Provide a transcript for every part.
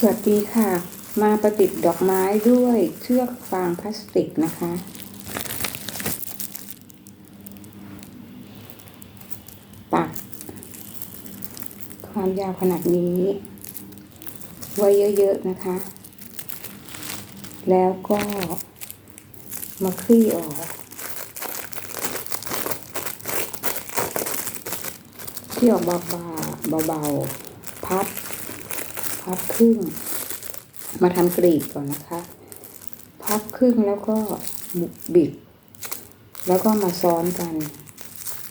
สวัสดีค่ะ มาประดิษฐ์ดอกไม้ด้วยเชือกฟางพลาสติกนะคะตัดความยาวขนาดนี้ ไว้เยอะๆนะคะ แล้วก็มาคลี่ออกคลี่ออกเบาๆเบาๆพับ พับครึ่ง มาทำกรีบก่อนนะคะ พับครึ่งแล้วก็บิด แล้วก็มาซ้อนกัน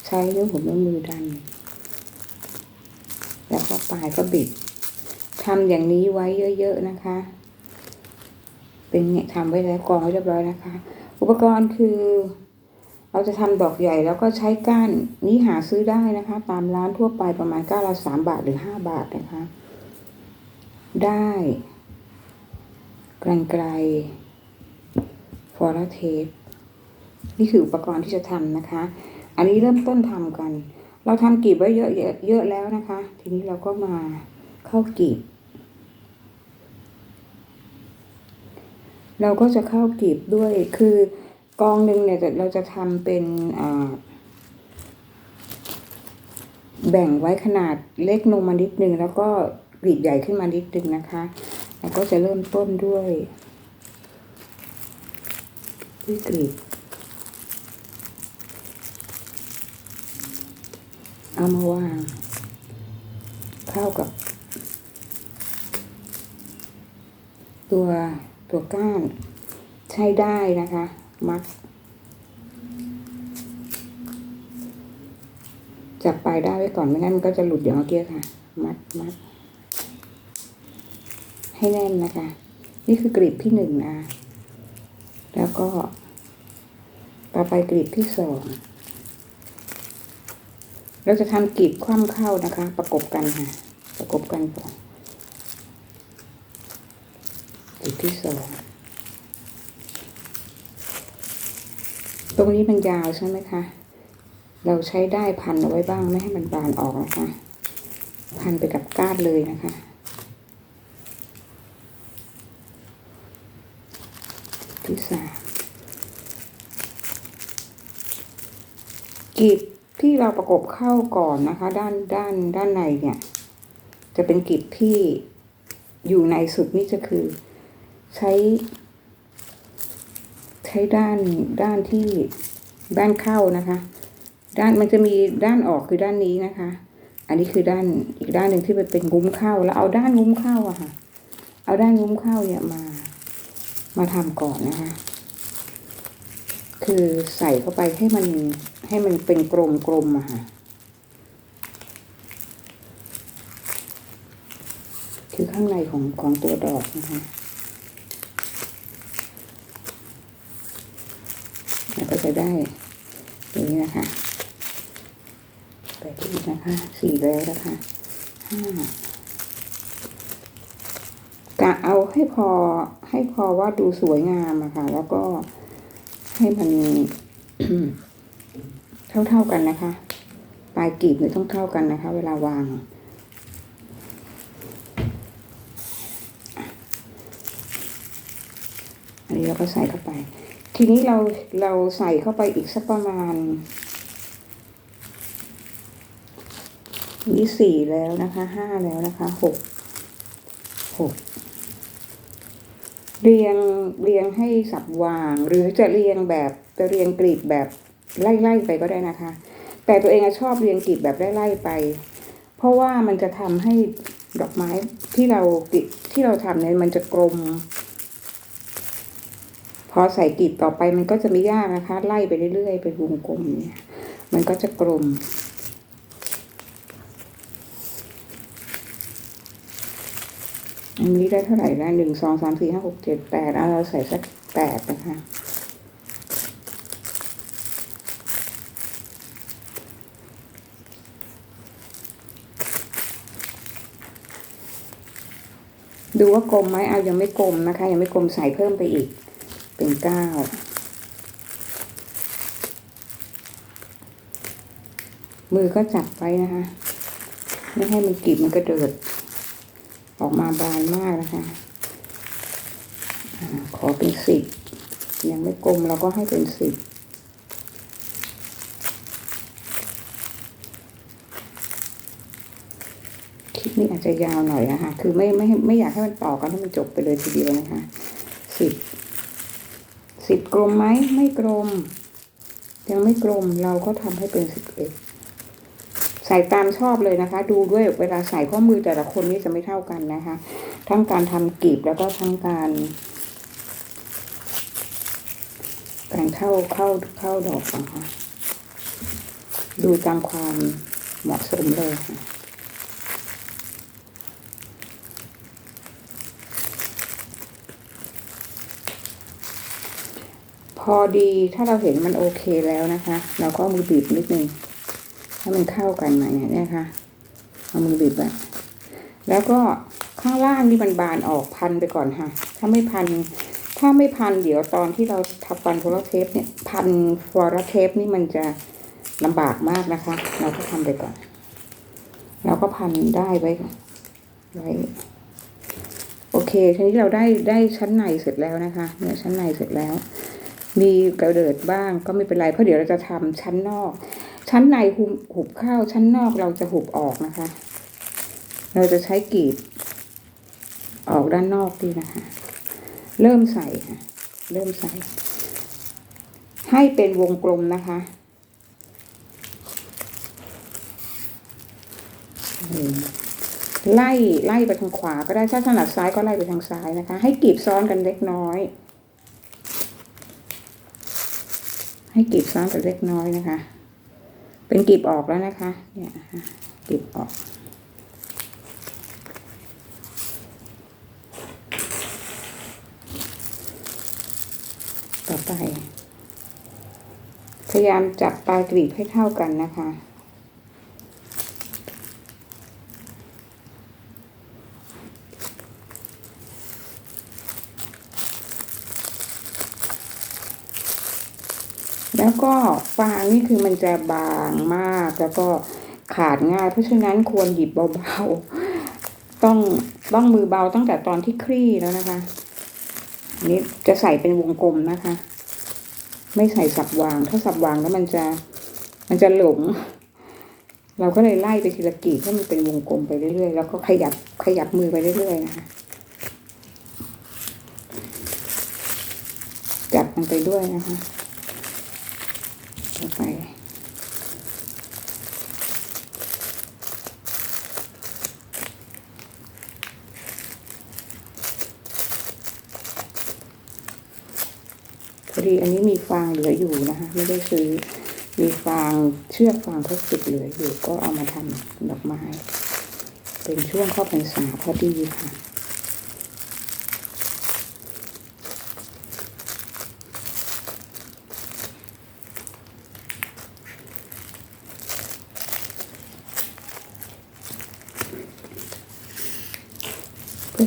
ใช้ด้วยหัวแม่มือดัน แล้วก็ปลายก็บิดทำอย่างนี้ไว้เยอะ ๆนะคะ เป็นเนี่ยทำไว้แล้วกองไว้เรียบร้อยนะคะ อุปกรณ์คือเราจะทำดอกใหญ่แล้วก็ใช้ก้านนี้หาซื้อได้นะคะ ตามร้านทั่วไปประมาณก้านละสามบาทหรือห้าบาทนะคะ ได้กรันไกรฟอร์เทปนี่คืออุปกรณ์ที่จะทำนะคะ อันนี้เริ่มต้นทำกัน เราทำกีบไว้เยอะเยอะแล้วนะคะ ทีนี้เราก็มาเข้ากีบ เราก็จะเข้ากีบด้วย คือกองหนึ่งเนี่ยเราจะทำเป็นแบ่งไว้ขนาดเล็กลงมานิดนึงแล้วก็ กรีดใหญ่ขึ้นมานิดนึงนะคะแล้วก็จะเริ่มต้นด้วยด้วยกรีดเอามาวาง เข้ากับ ตัวตัวก้านใช้ได้นะคะ มัดจับปลายได้ไว้ก่อนไม่งั้นมันก็จะหลุดอย่างเมื่อกี้ค่ะ มัดมัด ให้แน่นนะคะ นี่คือกรีบที่หนึ่งนะ แล้วก็ ต่อไปกรีบที่สองเราจะทำกรีบคว่ำเข้านะคะ ประกบกันค่ะ ประกบกันก่อนกรีบที่สองตรงนี้มันยาวใช่ไหมคะ เราใช้ได้พันเอาไว้บ้างไม่ให้มันบานออกนะคะ พันไปกับก้านเลยนะคะ สากรีบที่เราประกบเข้าก่อนนะคะ ด้านด้านด้านในเนี่ย จะเป็นกรีบที่อยู่ในสุดนี่จะคือ ใช้ ใช้ด้านด้านที่ด้านเข้านะคะ ด้านมันจะมีด้านออกคือด้านนี้นะคะ อันนี้คือด้านอีกด้านหนึ่งที่มันเป็นงุ้มเข้า แล้วเอาด้านงุ้มเข้าอะค่ะ เอาด้านงุ้มเข้าเนี่ยมา มาทำก่อนนะคะ คือใส่เข้าไปให้มันให้มันเป็นกลมกลมๆอะค่ะ คือข้างในของของตัวดอกนะคะแล้วก็จะได้อย่างนี้นะคะไปที่อีกนะคะสี่แล้วนะคะห้า กะเอาให้พอให้พอว่าดูสวยงามอะค่ะ แล้วก็ให้มันเท่าๆกันนะคะ ปลายกลีบเนี่ยต้องเท่ากันนะคะ เวลาวาง อันนี้เราก็ใส่เข้าไป ทีนี้เราเราใส่เข้าไปอีกสักประมาณนี่สี่แล้วนะคะห้าแล้วนะคะหกหก เรียงเรียงให้สับวาง หรือจะเรียงแบบจะเรียงกลีบแบบไล่ๆไปก็ได้นะคะ แต่ตัวเองชอบเรียงกลีบแบบไล่ๆไป เพราะว่ามันจะทำให้ดอกไม้ที่เราจีที่เราทำเนี่ยมันจะกลม พอใส่กลีบต่อไปมันก็จะไม่ยากนะคะ ไล่ไปเรื่อยๆเป็นวงกลมเนี่ยมันก็จะกลม อันนี้ได้เท่าไหร่ละหนึ่งสองสามสี่ห้าหกเจ็ดแปดเอาเราใส่สักแปดนะคะดูว่ากลมไหมเอายังไม่กลมนะคะ ยังไม่กลมใส่เพิ่มไปอีก เป็นเก้ามือก็จับไว้นะคะ ไม่ให้มันกรีบมันกระเดิด ออกมาบานมากนะคะขอเป็นสิบยังไม่กลมเราก็ให้เป็นสิบคลิปนี้อาจจะยาวหน่อยนะคะคือไม่ไม่ไม่อยากให้มันต่อกันให้มันจบไปเลยทีเดียวนะคะสิบสิบกลมไหมไม่กลม ยังไม่กลมเราก็ทำให้เป็นสิบเอ็ด ใส่ตามชอบเลยนะคะ ดูด้วยเวลาใส่ข้อมือแต่ละคนนี่จะไม่เท่ากันนะคะ ทั้งการทำกลีบแล้วก็ทั้งการการเข้าเข้าเข้าดอกนะคะดูตามความเหมาะสมเลยค่ะพอดีถ้าเราเห็นมันโอเคแล้วนะคะ เราก็มือบีบนิดนึง ให้มันเข้ากันมาเนี่ยนะคะเอามือบีบแบบแล้วก็ข้างล่างนี่มันบานออกพันไปก่อนค่ะ ถ้าไม่พัน ถ้าไม่พันเดี๋ยวตอนที่เราทับฟันโฟลเทปเนี่ยพันฟลอราเทปนี่มันจะลำบากมากนะคะ เราก็ทำไปก่อน เราก็พันได้ไว้ก่อนไว้โอเค ทีนี้เราได้ได้ชั้นในเสร็จแล้วนะคะ เนี่ยชั้นในเสร็จแล้ว มีกระเดิดบ้างก็ไม่เป็นไรเพราะเดี๋ยวเราจะทำชั้นนอก ชั้นในหุบหุบเข้าชั้นนอกเราจะหุบออกนะคะ เราจะใช้กรีด ออกด้านนอกดีนะคะ เริ่มใส่ค่ะ เริ่มใส่ ให้เป็นวงกลมนะคะไล่ไล่ไปทางขวาก็ได้ถ้าถนัดซ้ายก็ไล่ไปทางซ้ายนะคะ ให้กรีบซ้อนกันเล็กน้อย ให้กรีบซ้อนกันเล็กน้อยนะคะ เป็นกรีบออกแล้วนะคะ เนี่ยนะคะกรีบออก ต่อไป พยายามจับปลายกรีบให้เท่ากันนะคะ แล้วก็ฟางนี่คือมันจะบางมากแล้วก็ขาดง่าย เพราะฉะนั้นควรหยิบเบาๆ ต้องต้องมือเบาตั้งแต่ตอนที่คลี่แล้วนะคะนนี้จะใส่เป็นวงกลมนะคะ ไม่ใส่สับวาง ถ้าสับวางแล้วมันจะมันจะหลง เราก็เลยไล่ไปทีละกีบให้มันเป็นวงกลมไปเรื่อยๆ แล้วก็ขยับขยับมือไปเรื่อยๆนะคะจับมันไปด้วยนะคะ ต่อไปพอดีอันนี้มีฟางเหลืออยู่นะคะ ไม่ได้ซื้อ มีฟางเชือกฟางพลาสติกเหลืออยู่ ก็เอามาทำดอกไม้ เป็นช่วงเข้าพรรษาพอดีค่ะ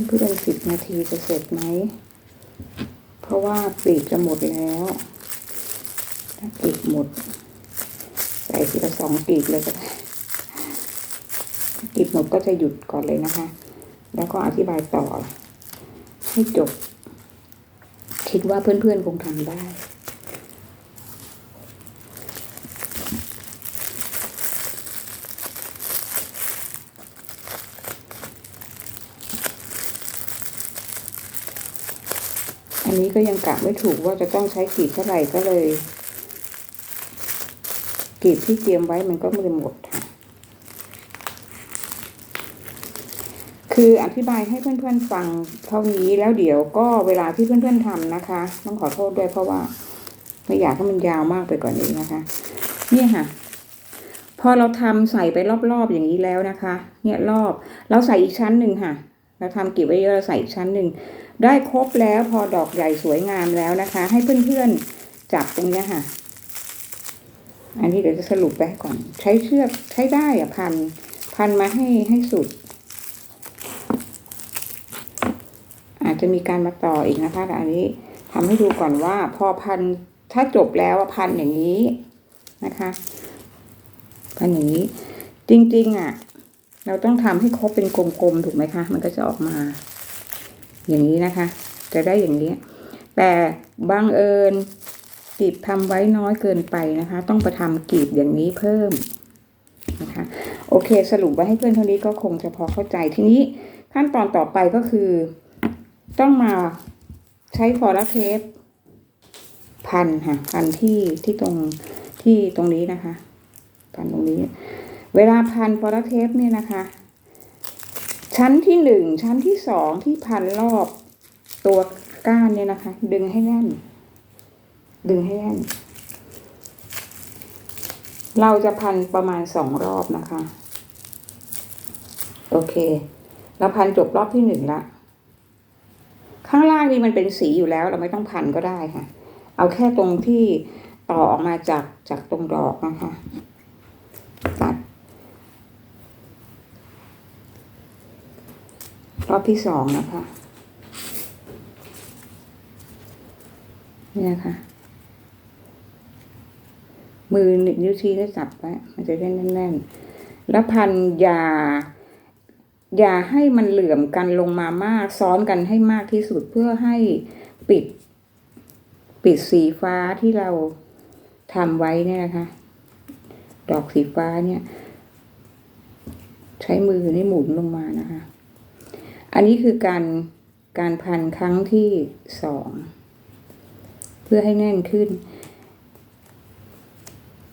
เพื่อนเพื่อนสิบนาทีจะเสร็จไหม เพราะว่าปีกจะหมดแล้วถ้าปีกหมด ใส่ทีละสองปีกเลยก็ได้ปีกหมดก็จะหยุดก่อนเลยนะคะ แล้วก็อธิบายต่อ ให้จบ คิดว่าเพื่อนๆคงทำได้ อันนี้ก็ยังกะไม่ถูกว่าจะต้องใช้กีดเท่าไหร่ก็เลยกีดที่เตรียมไว้มันก็ไม่หมดค่ะคืออธิบายให้เพื่อนๆฟังเท่านี้แล้วเดี๋ยวก็เวลาที่เพื่อนๆทำนะคะ ต้องขอโทษด้วยเพราะว่าไม่อยากให้มันยาวมากไปกว่านนี้นะคะเนี่ยค่ะ พอเราทำใส่ไปรอบๆอย่างนี้แล้วนะคะ เนี่ยรอบเราใส่อีกชั้นหนึ่งค่ะ เราทำก็บไว้เยอะเราใส่อีกชั้นหนึ่ง ได้ครบแล้วพอดอกใหญ่สวยงามแล้วนะคะ ให้เพื่อนๆจับตรงนี้ค่ะ อันนี้เดี๋ยวจะสรุปไปให้ก่อน ใช้เชือกใช้ได้อะพัน พันมาให้ให้สุด อาจจะมีการมาต่ออีกนะคะแต่อันนี้ทำให้ดูก่อนว่า พอพันถ้าจบแล้วพันอย่างนี้นะคะ พันอย่างนี้ จริงๆอะ เราต้องทำให้ครบเป็นกลมๆถูกไหมคะ มันก็จะออกมา อย่างนี้นะคะ จะได้อย่างนี้ แต่บังเอิญกลีบทำไว้น้อยเกินไปนะคะ ต้องไปทำกลีบอย่างนี้เพิ่มนะคะ โอเค สรุปไว้ให้เพื่อนเท่านี้ก็คงจะพอเข้าใจทีนี้ขั้นตอนต่อไปก็คือ ต้องมาใช้ฟอร์เทปพันค่ะพันที่ที่ตรงที่ตรงนี้นะคะ พันตรงนี้ เวลาพันฟอร์เทปเนี่ยนะคะ ชั้นที่หนึ่งชั้นที่สองที่พันรอบตัวก้านเนี่ยนะคะ ดึงให้แน่น ดึงให้แน่น เราจะพันประมาณสองรอบนะคะ โอเค เราพันจบรอบที่หนึ่งละ ข้างล่างนี่มันเป็นสีอยู่แล้ว เราไม่ต้องพันก็ได้ค่ะ เอาแค่ตรงที่ต่อออกมาจากจากตรงดอกนะคะ ตัด รอบที่สองนะคะนี่นะคะมือนิ้วชี้ได้จับไว้มันจะได้แน่นๆ แล้วพันยาอย่าให้มันเหลื่อมกันลงมามาก ซ้อนกันให้มากที่สุดเพื่อให้ปิด ปิดสีฟ้าที่เราทำไว้เนี่ยนะคะ ดอกสีฟ้าเนี่ย ใช้มือนี่หมุนลงมานะคะ อันนี้คือการการพันครั้งที่สองเพื่อให้แน่นขึ้น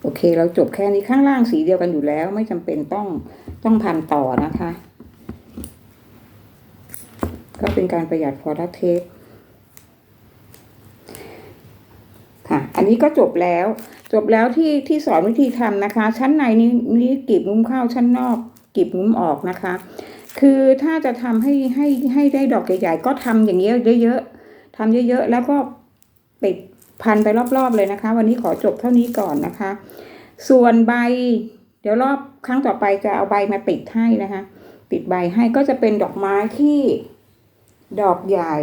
โอเค เราจบแค่นี้ข้างล่างสีเดียวกันอยู่แล้ว ไม่จำเป็นต้องต้องพันต่อนะคะ ก็เป็นการประหยัดฟอร์เทปค่ะ อันนี้ก็จบแล้ว จบแล้วที่ที่สอนวิธีทำนะคะ ชั้นในนี้นี้กรีบงุ้มเข้าชั้นนอกกรีบงุ้มออกนะคะ คือถ้าจะทำให้ให้ให้ได้ดอกใหญ่ๆก็ทำอย่างเงี้ยเยอะๆทำเยอะๆ แล้วก็ปิดพันไปรอบๆเลยนะคะ วันนี้ขอจบเท่านี้ก่อนนะคะ ส่วนใบ เดี๋ยวรอบครั้งต่อไปจะเอาใบมาปิดให้นะคะปิดใบให้ก็จะเป็นดอกไม้ที่ดอกใหญ่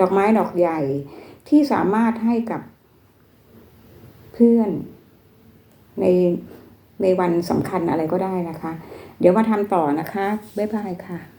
ดอกไม้ดอกใหญ่ที่สามารถให้กับเพื่อนในในวันสำคัญอะไรก็ได้นะคะ เดี๋ยวมาทำต่อนะคะ บ๊ายบายค่ะ